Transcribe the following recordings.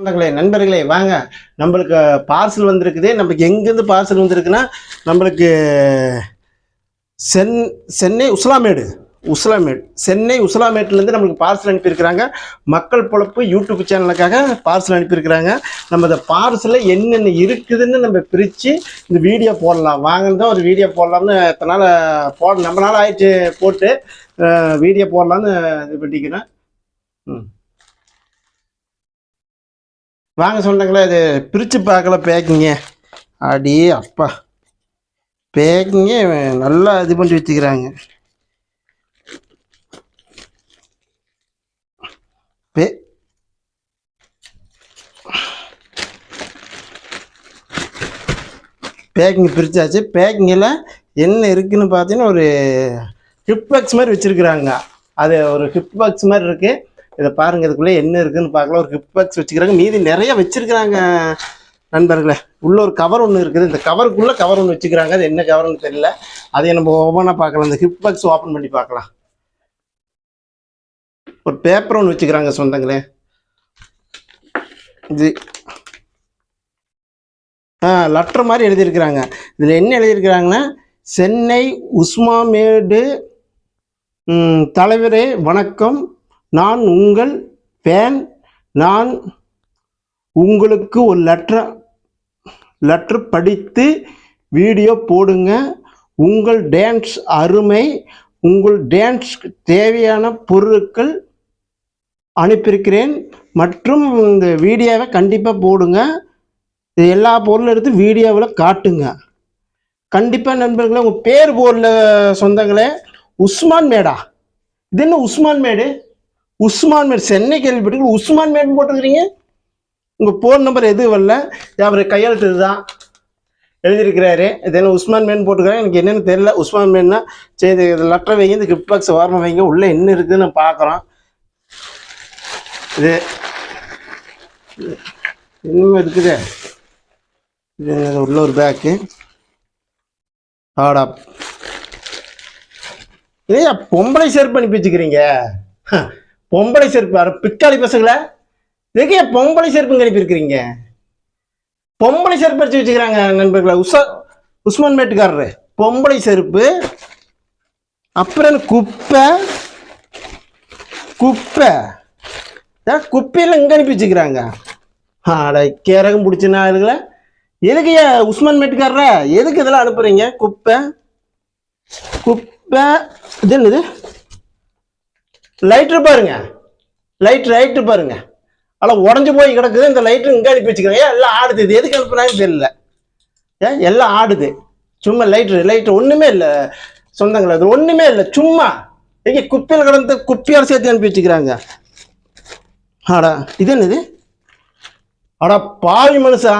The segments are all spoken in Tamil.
சொந்தங்களே நண்பர்களே வாங்க. நம்மளுக்கு பார்சல் வந்திருக்குது. நம்மளுக்கு எங்கேருந்து பார்சல் வந்திருக்குன்னா நம்மளுக்கு சென் சென்னை உஸ்லாமேடு உஸ்லாமேடு சென்னை உஸ்லாமேட்லேருந்து நம்மளுக்கு பார்சல் அனுப்பியிருக்கிறாங்க. மக்கள் பொழப்பு யூடியூப் சேனலுக்காக பார்சல் அனுப்பியிருக்கிறாங்க. நம்ம இந்த பார்சலில் என்னென்ன இருக்குதுன்னு நம்ம பிரித்து இந்த வீடியோ போடலாம். வாங்கினது தான் ஒரு வீடியோ போடலாம்னு இத்தனை நாள் போட நம்ம நாள் ஆயிடுச்சு போட்டு வீடியோ போடலான்னு இது பண்ணிக்கிறேன். ம். வாங்க சொன்னாங்களே இது பிரித்து பார்க்கல பேக்கிங்க. அடி அப்பா. பேக்கிங்க நல்லா இது பண்ணி வச்சுக்கிறாங்க. பே பேக்கிங் பிரித்தாச்சு பேக்கிங்கில் என்ன இருக்குதுன்னு பார்த்தீங்கன்னா ஒரு ஹிப் பாக்ஸ் மாதிரி வச்சுருக்குறாங்க. அது ஒரு ஹிப் பாக்ஸ் மாதிரி இருக்குது இதை பாருங்க இதுக்குள்ளே என்ன இருக்குன்னு பார்க்கலாம். ஒரு கிஃப்ட் பாக்ஸ் வச்சுக்கிறாங்க. மீதி நிறைய வச்சிருக்கிறாங்க நண்பர்களே. உள்ள ஒரு கவர் ஒன்று இருக்குது. இந்த கவருக்குள்ளே கவர் ஒன்று வச்சுக்கிறாங்க. அது என்ன கவர்னு தெரியல. அதை நம்ம ஒவ்வொன்றா பார்க்கலாம். இந்த கிஃப்ட் பாக்ஸ் ஓப்பன் பண்ணி பார்க்கலாம். ஒரு பேப்பர் ஒன்று வச்சுக்கிறாங்க சொந்தங்களே. இது. ஆ லெட்டர் மாதிரி எழுதியிருக்கிறாங்க. இதில் என்ன எழுதியிருக்கிறாங்கன்னா சென்னை உஸ்மாமேடு தலைவரே வணக்கம். நான் உங்கள் ஃபேன் நான் உங்களுக்கு ஒரு லெட்டர் லெட்ரு படித்து வீடியோ போடுங்க. உங்கள் டான்ஸ் அருமை உங்கள் டான்ஸ் தேவையான பொருட்கள் அனுப்பியிருக்கிறேன். மற்றும் இந்த வீடியோவை கண்டிப்பாக போடுங்க. இது எல்லா பொருளும் எடுத்து வீடியோவில் காட்டுங்க. கண்டிப்பாக நண்பர்களே உங்கள் பேர் போரில் சொந்தங்களே உஸ்மான் மேடா. இது என்ன உஸ்மான் மேடு? உஸ்மான் மேடு சென்னை கேள்விப்பட்டு உஸ்மான் மேடு போட்டிருக்கிறீங்க? உங்கள் ஃபோன் நம்பர் எதுவும் வரல? அவர் கையெழுத்து இதுதான் எழுதியிருக்கிறாரு. இது என்ன உஸ்மான் மேன் போட்டுக்கிறாங்க எனக்கு என்னென்னு தெரியல. உஸ்மான் மேன்னா சரி இது லெட்டர் வைங்க இந்த கிஃப்ட் பாக்ஸ் வாரம் வைங்க. உள்ளே என்ன இருக்குதுன்னு பார்க்குறோம். இது என்ன இன்னும் இருக்குது. இது உள்ள ஒரு பேக்கு ஆடா. ஏய்யா பொம்பளை ஷேர் பண்ணி வச்சுக்கிறீங்க. பொம்பளை செருப்பு அட பிக்காளி பசங்கள. இதுக்கு பொம்பளை பொம்பளை செருப்புங்க அனுப்பியிருக்கிறீங்க? பொம்பளை செருப்பு அடிச்சு வச்சுக்கிறாங்க நண்பர்களே உஷா உஸ்மான் மேட்டுக்காரரு. பொம்பளை செருப்பு அப்புறம் குப்பை? குப்பை. குப்பையில் இங்கே அனுப்பி வச்சுக்கிறாங்க. ஆட கேரகம் பிடிச்சினா இதுல எதுக்கு உஸ்மான் மேட்டுக்காரர? எதுக்கு இதெல்லாம் அனுப்புறீங்க? குப்பை. குப்பை. இது என்னது? லைட்ரு பாருங்க. லைட் லைட்டு பாருங்க. ஆனால் உடஞ்சி போய் கிடக்குது. இந்த லைட்ரு இங்கே அனுப்பி வச்சுக்கிறேன். ஏன் எல்லாம் ஆடுது? இது எதுக்கு அனுப்புனாங்கன்னு தெரியல. ஏன்? எல்லாம் ஆடுது. சும்மா லைட்ரு லைட்ரு ஒன்றுமே இல்லை சொந்தங்கள். அது ஒன்றுமே இல்லை. சும்மா. எங்கே குப்பையில் கிடந்து குப்பையால் சேர்த்து அனுப்பி வச்சுக்கிறாங்க. ஆடா இது என்னது? அடா பாவி மனுஷா.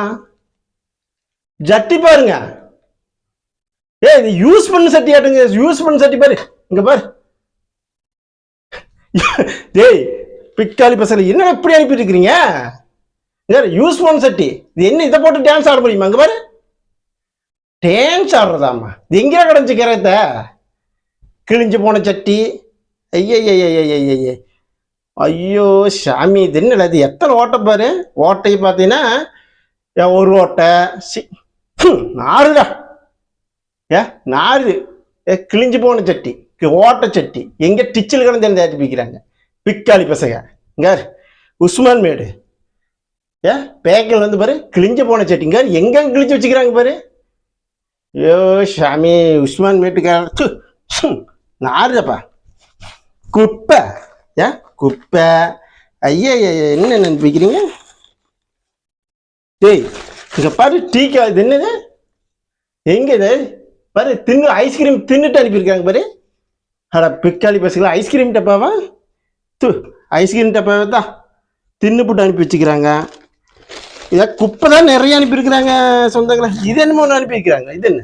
ஜட்டி பாருங்க. ஏ இது யூஸ் பண்ண சட்டி ஆட்டுங்க. யூஸ் பண்ண சட்டி பாரு. இங்கே பாரு. டேய் பிக்காளி பசங்க என்ன இப்படி அனுப்பிட்டு இருக்கிறீங்க யூஸ் ஃபோன் சட்டி. இது என்ன இதை போட்டு டான்ஸ் ஆட முடியுமா? அங்கே பாரு. டான்ஸ் ஆடுறதாம்மா. இது எங்கேயா கிடஞ்சி கிரகத்தை கிழிஞ்சு போன சட்டி. ஐயய்யய்யய்யய்யய்ய ஐயோ சாமி இது என்ன இது எத்தனை ஓட்டை பாரு ஓட்டை பார்த்தீங்கன்னா ஏ, ஒரு ஓட்டை சி நாருடா ஏ நாறு ஏ கிழிஞ்சு போன சட்டி ஓட்டச்சட்டி எங்கே டிச்சில் கிடந்து என்ன ஏற்றி பிக்கிறாங்க பிக்காளி பசங்க இங்கார். உஸ்மான் மேடு. ஏ? பேக்கில் வந்து பாரு கிழிஞ்சு போன சட்டிங்க எங்கே கிழிஞ்சு வச்சுக்கிறாங்க பாரு. ஐயோ சாமி உஸ்மான் மேட்டுக்கார ச்சு, குப்பை. ஏ? குப்பை. ஐயா என்ன நினைப்பிக்கிறீங்க டேய் இங்கே பாரு டீக்கா இது என்னது? எங்கே இது? பாரு தின்னு ஐஸ்கிரீம் தின்னுட்டு அனுப்பியிருக்காங்க பாரு. அட பிக்காளி பசங்களா ஐஸ்கிரீம் டப்பாவா? து ஐஸ்கிரீம் டப்பாவை தான் தின்னு போட்டு அனுப்பி வச்சுக்கிறாங்க. இதை குப்பை தான் நிறைய அனுப்பியிருக்கிறாங்க சொந்தங்களை. இது என்னமோ ஒன்று அனுப்பியிருக்கிறாங்க இது என்ன?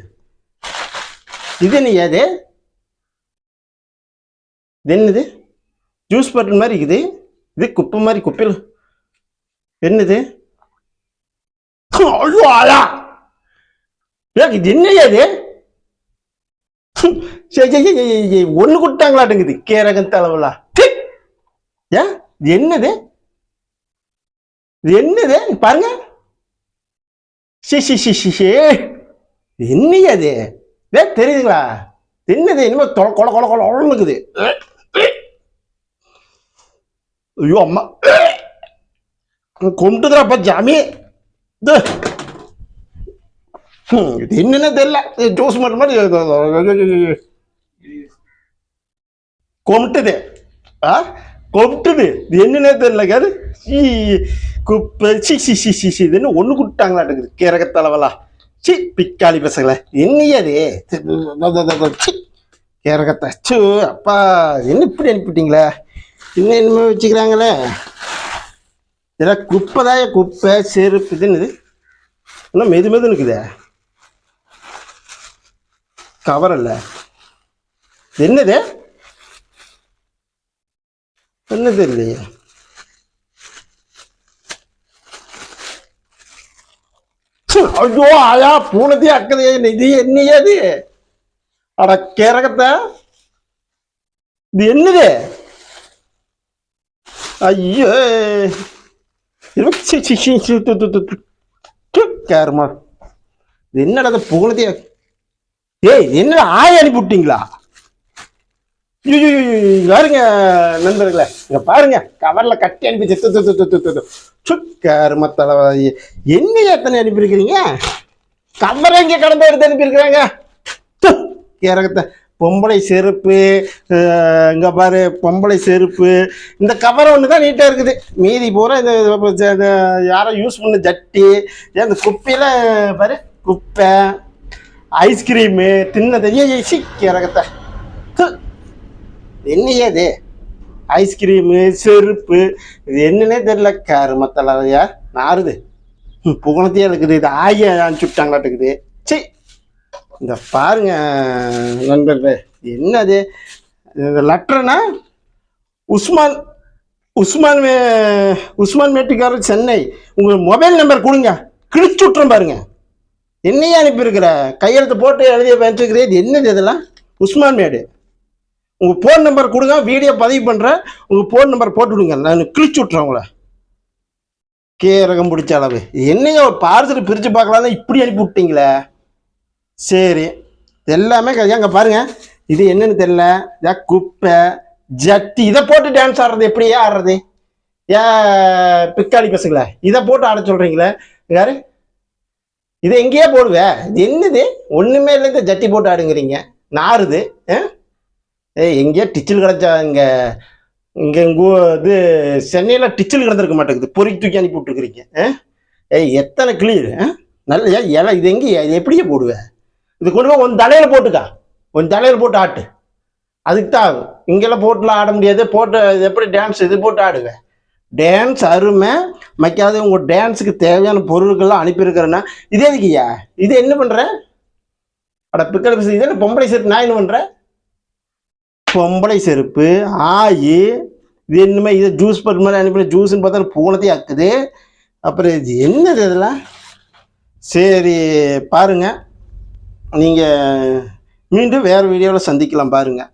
இது என்ன ஏது இது? என்னது? ஜூஸ் பாட்டில் மாதிரி இருக்குது. இது குப்பை மாதிரி குப்பையில். என்னது? ஐயோ ஆளா! ஏய், இது என்ன ஏது ஒன்னு கொடுத்தாங்களாட்டுங்குது. கேரகம் தலைவலா. ஏன் என்னது? என்னது? பாருங்க. சி சி சி சி ஷே என்னையா அது ஏ தெரியுதுங்களா? என்னது? இனிமேல் தொ கொல கொல கொல இருக்குது ஐயோ அம்மா. கொண்டுதுறாப்பா ஜாமி. இது. இது என்னன்னு தெரியல. ஜூஸ் மட்டும் மாதிரி கொண்டுது ஆ? கொண்டுது இது என்னன்னே தெரியல காது ஈ குப்பை சி சி சி சி சி. இது என்ன ஒன்று கொடுத்தாங்களாட்டுக்குது கிறக தலைவலா. சி பிக்காளி பசங்களே. என்னையாது சி கிறகத்தை சு. அப்பா என்ன இப்படி அனுப்பிட்டீங்களே? இன்னும் என்னமோ வச்சுக்கிறாங்களே? இதெல்லாம் குப்பை தான் குப்பை செருப்பு. இது இன்னும் மெது மெது இருக்குதே கவர் இல்லை என்னது? என்னது இல்லையே ஐயோ ஆயா பூனதே அக்கதையே இது? என்னையே அது அட கிறகத்தை இது என்னது? ஐயோ. இது இது என்னடா இது ஏய் என்னடா ஆய அனுப்பி விட்டீங்களா ஐயோ, ஐயோ, ஐயோ, இங்க பாருங்க நண்பர்களே? இங்க பாருங்க கவர்ல கட்டி அனுப்பிச்சு து, கரும என்ன எத்தனை அனுப்பியிருக்கிறீங்க? கவரை இங்க கடந்த எடுத்து அனுப்பியிருக்கிறாங்க. இறக்கத்தை. கிறகத்தை பொம்பளை செருப்பு இங்கே இங்க பாரு பொம்பளை செருப்பு. இந்த கவர் ஒன்று தான் நீட்டாக இருக்குது. மீதி பூரா இந்த யாரும் யூஸ் பண்ண ஜட்டி ஏன் இந்த குப்பையெல்லாம் பாரு குப்பை ஐஸ்கிரீமு தின்ன தெரிய சி என்னையா ஐஸ்கிரீமு செருப்பு இது என்னன்னே தெரியல. கருமத்தலையா நாருது ம், புகழத்தையே இருக்குது. இது ஆய அனுப்பிச்சுட்டாங்களாட்டுக்குது சி இந்த பாருங்க நண்பர்களே. என்னது? இந்த லெட்டர்னா? உஸ்மான் உஸ்மான் மே- உஸ்மான் மேட்டுக்காரர் சென்னை. உங்கள் மொபைல் நம்பர் கொடுங்க. கிழிச்சு விட்றேன் பாருங்க. என்னையே அனுப்பியிருக்கிற. கையெழுத்து போட்டு எழுதி வச்சுக்கிறேன் இது என்னது இதெல்லாம்? உஸ்மான் மேடு. உங்கள் ஃபோன் நம்பர் கொடுங்க வீடியோ பதிவு பண்ணுறேன் உங்கள் ஃபோன் நம்பர் போட்டு விடுங்க. நான் கிழிச்சு விட்றேன் உங்களை. கேரகம் பிடிச்ச அளவு. என்னையா ஒரு பார்சல் பிரித்து பார்க்கலாம்னா இப்படி அனுப்பி விட்டீங்களே? சரி. எல்லாமே அங்கே பாருங்கள் இது என்னன்னு தெரியல. இதா குப்பை ஜட்டி. இதை போட்டு டான்ஸ் ஆடுறது எப்படியா ஆடுறது? ஏன் பிக்காளி பசங்களே? இதை போட்டு ஆட சொல்கிறீங்களே யாரு? இதை எங்கேயே போடுவே. இது என்னது? ஒன்றுமே இல்லை இந்த ஜட்டி போட்டு ஆடுங்கிறீங்க. நாறுது. ஆ? ஏய் எங்கேயோ டிச்சில் கிடச்சா இங்கே இங்கே இங்க இது சென்னையில் டிச்சில் கிடந்திருக்க மாட்டேங்குது. பொறுக்கி தூக்கி அனுப்பி விட்டுருக்குறீங்க. ஏய் எத்தனை கிளியர் நல்ல ஏன் இலை இது எங்கேயா இது எப்படியே போடுவேன் இது கொண்டு போய் உன் தலையில் போட்டுக்கா. உன் தலையில் போட்டு ஆட்டு. அதுக்கு தான் ஆகும் இங்கெல்லாம் போட்டுலாம் ஆட முடியாது. போட்டு இது எப்படி டான்ஸ் இது போட்டு ஆடுவேன் டான்ஸ் அருமை. மைக்காவது உங்கள் டான்ஸுக்கு தேவையான பொருட்கள்லாம் அனுப்பியிருக்கிறேன்னா இதே எதுக்குய்யா? இது என்ன பண்ணுறேன் அட பிக்கல் இது என்ன பொம்பளை சேர்த்து நான் என்ன பண்ணுறேன் பொம்பளை செருப்பு ஆயி இது என்னமே இது ஜூஸ் பட் மாதிரி அனுப்பி ஜூஸ்ன்னு பார்த்தா பூனத்தையும் ஆக்குது. அப்புறம் இது என்னது இதெல்லாம்? சரி பாருங்க. நீங்கள் மீண்டும் வேறு வீடியோவில் சந்திக்கலாம் பாருங்கள்